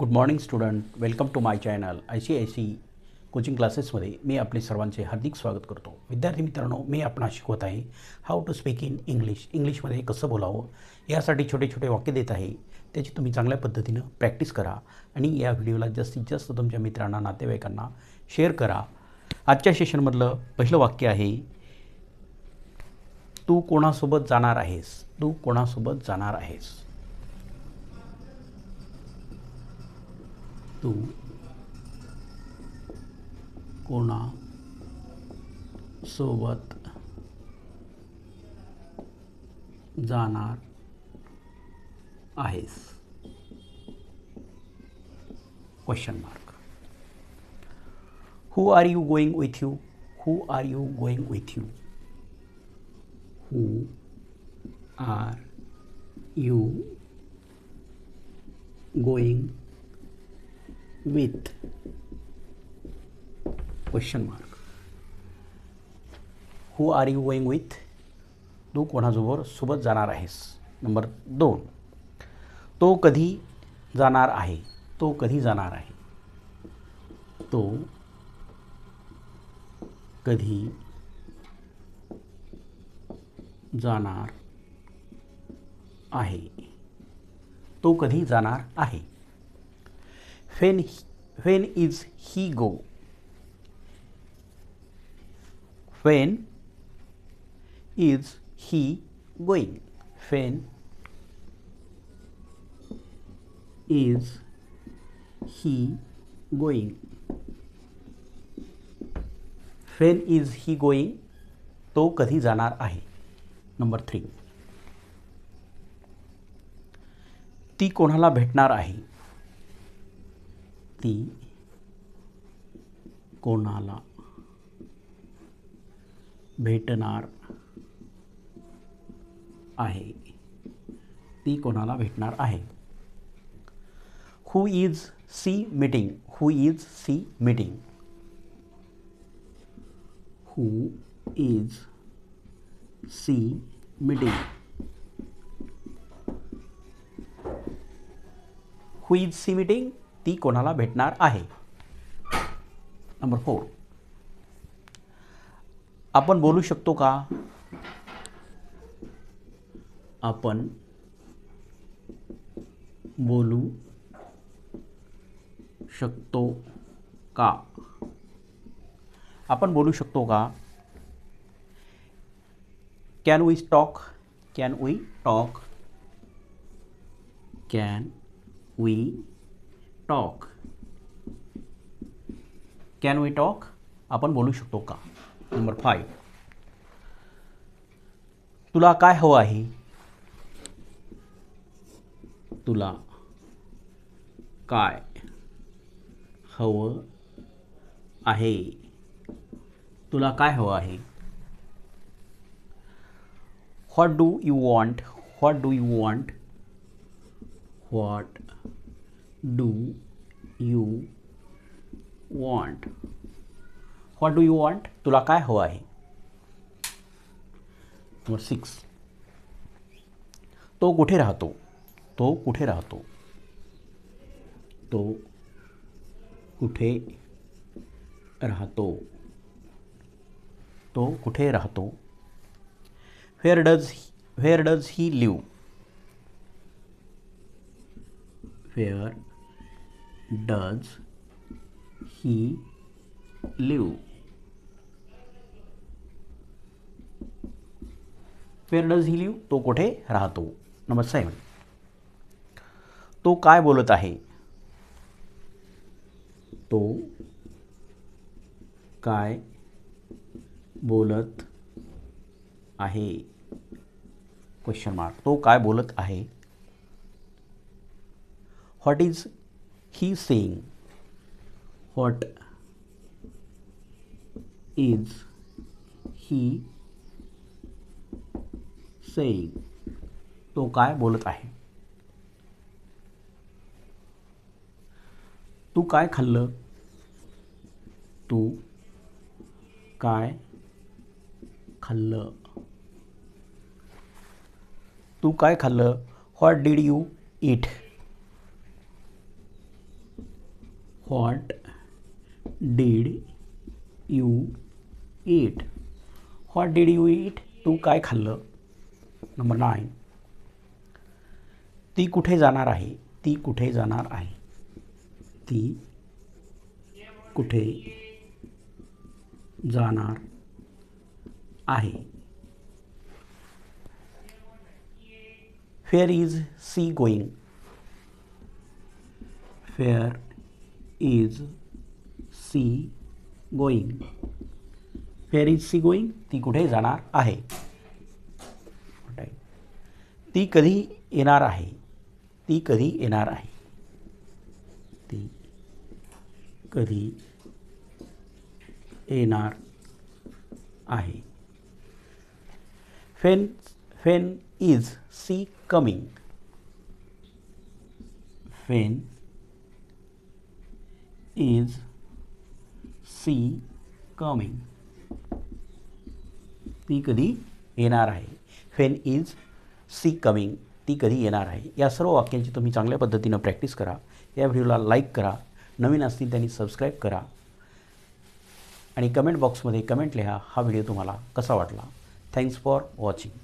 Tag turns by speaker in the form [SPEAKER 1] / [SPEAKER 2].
[SPEAKER 1] Good morning student welcome to my channel I C I C coaching क्लासेसमध्ये मी आपले सर्वांचे हार्दिक स्वागत करतो. विद्यार्थी मित्रांनो मी आपण शिकवत आहे how to speak in English इंग्लिशमध्ये कसं बोलावं यासाठी छोटे छोटे वाक्य देत आहे. त्याची तुम्ही चांगल्या पद्धतीनं प्रॅक्टिस करा आणि या व्हिडिओला जास्तीत जास्त तुमच्या मित्रांना नातेवाईकांना शेअर करा. आजच्या सेशनमधलं पहिलं वाक्य आहे तू कोणासोबत जाणार आहेस? तू कोणासोबत जाणार आहेस? तू कोणा सोबत जाणार आहेस? Question mark who are you going with you who are you going with you who are you going with question mark who are you going with तू कोणाजोबर सोबत जाणार आहेस? नंबर दोन. तो कधी जाणार आहे? तो कधी जाणार आहे? तो कधी जाणार आहे? तो कधी जाणार आहे? When when is he go when is he going when is he going when is he going तो कधी जाणार आहे नंबर थ्री ती कोणाला भेटणार आहे ती कोणाला भेटणार आहे? ती कोणाला भेटणार आहे? Who is she meeting who is she meeting who is she meeting who is she meeting ती कोणाला भेटणार आहे? नंबर फोर आपण बोलू शकतो का? आपण बोलू शकतो का? आपण बोलू शकतो का? Can we talk can we talk can we talk. Can we talk आपण बोलू शकतो का? नंबर फाईव्ह तुला काय हवं आहे? तुला काय हवं आहे? तुला काय हवं आहे? What do you want what do you want what do you want what do you want तुला काय हवं आहे? नंबर सिक्स तो कुठे राहतो? तो कुठे राहतो? तो कुठे राहतो? तो कुठे राहतो? Where does where does he live where does he live. Where does he live? तो कुठे राहतो? नंबर सेवन तो काय बोलत आहे? तो काय बोलत आहे? क्वेश्चन मार्क तो काय बोलत आहे? What is he saying what is he saying तो काय बोलत आहे? तू काय खाल्लं? तू काय खाल्लं? तू काय खाल्लं? What did you eat what did you eat what did you eat तू काय खाल्लं? नंबर नाईन ती कुठे जाणार आहे? ती कुठे जाणार आहे? ती कुठे जाणार आहे? Where is she going where is she going where is she going ती कुठे जाणार आहे? ती कधी येणार आहे? ती कधी येणार आहे? ती कधी येणार आहे? When when is she coming when is she coming ती कधी येणार आहे. फेन इज सी कमिंग ती कधी येणार आहे. या सर्व वाक्यांची तुम्ही चांगल्या पद्धतीनं प्रॅक्टिस करा. या व्हिडिओला लाईक करा. नवीन असतील त्यांनी सबस्क्राईब करा. आणि कमेंट बॉक्समध्ये कमेंट लिहा. हा व्हिडिओ तुम्हाला कसा वाटला? Thanks for watching